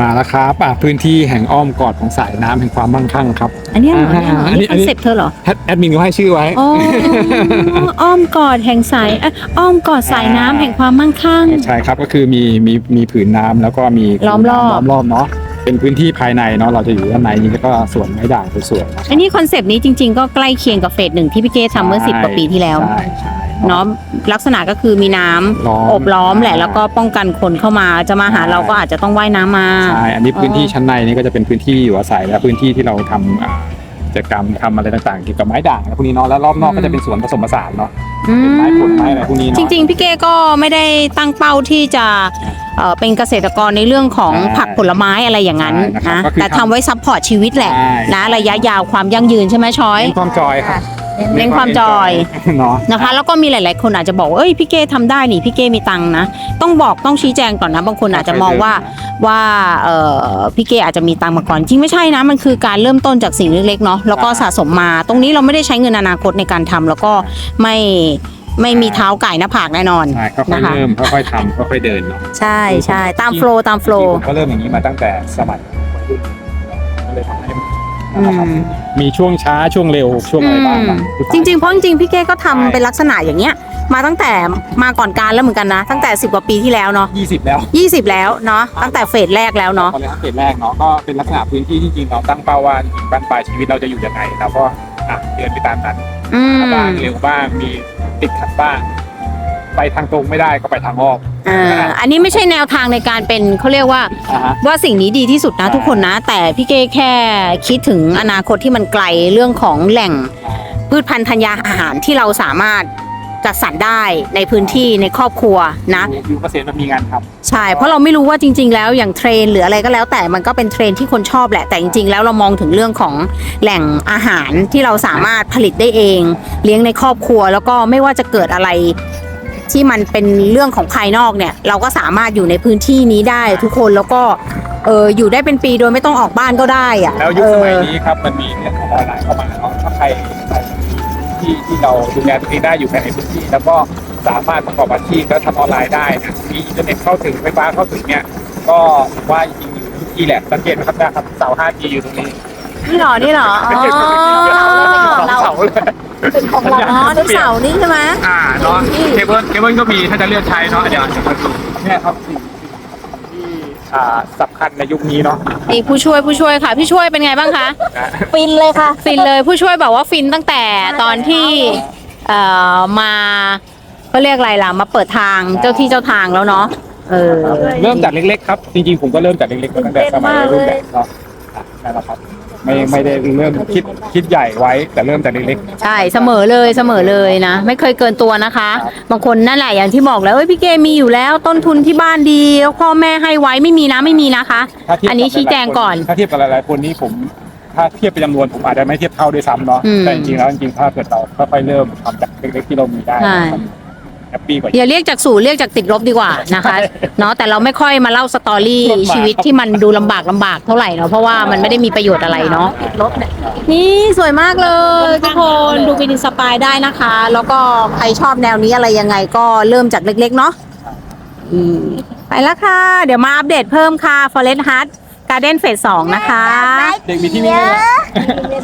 มาแล้วครับอะพื้นที่แห่งอ้อมกอดของสายน้ำแห่งความมั่งคั่งครับ อันเนี้ยเหรออ่าอันนี้อันนี้คอนเซ็ปต์เธอเหรอแอดแอดมินก็ให้ชื่อไว้ อ๋ออ้อมกอดแห่งสายเอ้ยอ้อมกอดสายน้ำแห่งความมั่งคั่ง ใช่ครับก็คือมีมีมีผืนน้ำแล้วก็มีล้อมรอบ ล้อมรอบเนาะเป็นพื้นที่ภายในเนาะเราจะอยู่ด้านในนี้แล้วก็สวนไม้ด่างสวยๆเนาะอันนี้คอนเซปต์นี้จริงๆ ก็ใกล้เคียงกับเฟสหนึ่งที่พี่เก้ทำเมื่อสิบกว่าปีที่แล้ว ใช่ใช่เนาะลักษณะก็คือมีน้ำล้อม อบล้อมแหละ แล้วก็ป้องกันคนเข้ามาจะมาหาใช่เราก็อาจจะต้องว่ายน้ำมา ใช่อันนี้พื้นที่ชั้นในนี่ก็จะเป็นพื้นที่อยู่อาศัยและพื้นที่ที่เราทำอ่ากิจกรรมทำอะไรต่างๆเกี่ยวกับไม้ด่างและพวกนี้เนาะแล้วรอบนอกอืม ก็จะเป็นสวนผสมผสานเนาะอืเป็นมไม้ผลไม้อะไรพวกนี้จเนาะ ริงๆ พี่เก้ก็ไม่ได้ตั้งเป้าที่จะเอ่อเป็นเกษตรกรในเรื่องของใช่ผักผลไม้อะไรอย่างนั้นใช่นะครับนะก็คือแต่ทำไว้ซัพพอร์ตชีวิตแหละใช่ นะระยะยาวความยั่งยืนใช่ไหมช้อยเน้นความจอยครับ เน้นความจอยเนาะนะคะ แล้วก็มีหลาย ๆ คนอาจจะบอกว่าเอ้ยพี่เก้ทำได้นี่พี่เก้มีตังค์นะ ต้องบอกต้องชี้แจงก่อนนะ บางคนอาจจะมองว่าว่าเออพี่เก้อาจจะมีตังค์มาก่อน จริงไม่ใช่นะ มันคือการเริ่มต้นจากสิ่งเล็ก ๆ เนาะแล้วก็สะสมมา ตรงนี้เราไม่ได้ใช้เงินอนาคตในการทำแล้วก็ไม่ไม่มีเท้าไก่หน้าผากแน่นอนใช่ค่อยนะๆคะเริ่มค่อยๆทำค่อยๆเดินเนาะใช่ใช่ตามโฟล์ตามโฟจริงล์ๆผมก็เริ่มอย่างนี้มาตั้งแต่สมัย นะครับมมีช่วงช้าช่วงเร็วช่วงอะไรบ้างนะจริงๆ เพราะจริงๆ พี่เก้ก็ทำใช่เป็นลักษณะอย่างเงี้ย มาตั้งแต่มาก่อนการแล้วเหมือนกันนะ ตั้งแต่ 10 กว่าปีที่แล้วเนาะยี่สิบแล้ว20 แล้วเนาะตั้งแต่เฟสแรกแล้วเนาะ ตอนแรกเฟสแรกเนาะก็เป็นลักษณะพื้นที่ที่จริงๆเราตั้งเป้าว่าจริงๆบ้านปลายชีวิตเราจะอยู่ยังไงเราก็อะเดินไปตามนั้นอืม บ้างเร็วบ้างมีติดขัดบ้าง ไปทางตรงไม่ได้ก็ไปทางอ้อม อ่าอันนี้ไม่ใช่แนวทางในการเป็นเขาเรียกว่าอ่าฮะ ว่าสิ่งนี้ดีที่สุดนะใช่ทุกคนนะ แต่พี่เก้แค่คิดถึงอนาคตที่มันไกลเรื่องของแหล่งพืชพันธุ์ธัญญาอาหารที่เราสามารถจัดสรรได้ในพื้นที่ในครอบครัวนะ อยู่เกษตรมันมีงานทใช่ เพราะเราไม่รู้ว่าจริง ๆ แล้วอย่างเทรนหรืออะไรก็แล้วแต่มันก็เป็นเทรนที่คนชอบแหละ แต่จริง ๆ แล้วเรามองถึงเรื่องของแหล่งอาหารที่เราสามารถผลิตได้เอง เลี้ยงในครอบครัว แล้วก็ไม่ว่าจะเกิดอะไร ที่มันเป็นเรื่องของภายนอกเนี่ย เราก็สามารถอยู่ในพื้นที่นี้ได้ทุกคนแล้วก็เอออยู่ได้เป็นปีโดยไม่ต้องออกบ้านก็ได้อะำแล้วยุคสมัยเออนี้ครับมันมีเรื่องของออนไลน์เข้ามาเนาะถ้าใครใครที่ที่เราดูแลตัวเองได้อยู่ภายในพื้นที่ แล้วก็สามารถประกอบอาชีพแล้วทำออนไลน์ได้นะมีอินเทอร์เน็ตเข้าถึงไฟฟ้าเข้าถึงเนี่ยก็ว่าจริงๆอยู่ทุกที่แหละสังเกตนะครับนะครับเสา 5G อยู่ตรงนี้นี่เหรอนี่เหรออ๋อสองเสา เลยของเราอ๋อนี่เสานี่ใช่ไหมอ่าเนาะเคเบิลเคเบิลก็มีถ้าจะเลือกใช้เนาะเดี๋ยวจะมาดูเนี่ยครับสิ่งที่อ่าสำคัญในยุคนี้เนาะนี่ผู้ช่วยผู้ช่วยค่ะ พี่ช่วยเป็นไงบ้างคะนะฟินเลยค่ะ ฟินเลยผู้ช่วยบอกว่าฟินตั้งแต่ตอนที่เอ่อมาก็เรียกอะไรล่ะมาเปิดทางเจ้าที่เจ้าทางแล้วเนาะเออ เริ่มจากเล็กๆครับจริงๆผมก็เริ่มจากเล็กๆมาตั้งแต่สมัยวัยรุ่นแหละเนาะอะ นั่นแหละครับ ไม่ไม่ได้เริ่มคิดคิดใหญ่ไว้ แต่เริ่มจากเล็กใช่เสมอเลยเสมอเลยนะ ไม่เคยเกินตัวนะคะ บางคนนั่นแหละอย่างที่บอกแล้วเอ้ยพี่เกมีอยู่แล้วต้นทุนที่บ้านดีแล้วพ่อแม่ให้ไว้ไม่มีนะไม่มีนะคะ ๆถ้าเทียบอันนี้กับชี้แจงก่อน ถ้าเทียบกับหลายๆคนนี้ผม ถ้าเทียบเป็นจำนวนผมอาจจะไม่เทียบเท่าด้วยซ้ำเนาะอืมแต่จริงๆแล้วจริงๆถ้าเกิดเราค่อยๆเริ่มทำจากเล็กๆที่เรามีได้ใช่ มัน แฮปปี้กว่า อย่าเรียกจากศูนย์เรียกจากติดลบดีกว่านะคะเนาะแต่เราไม่ค่อยมาเล่าสตอรี่ลำบากชีวิตที่มันดูลำบากลำบากเท่าไหร่เนาะเพราะว่ามันไม่ได้มีประโยชน์อะไรเนาะติดลบเนี่ยนี่สวยมากเลยทุกคนดูเป็นอินสปายได้นะคะ แล้วก็ใครชอบแนวนี้อะไรยังไงก็เริ่มจากเล็กๆเนาะอืมไปแล้วค่ะ เดี๋ยวมาอัปเดตเพิ่มค่ะ Forest Heart Garden Phase 2นะคะ เด็กมีที่นี่ด้วย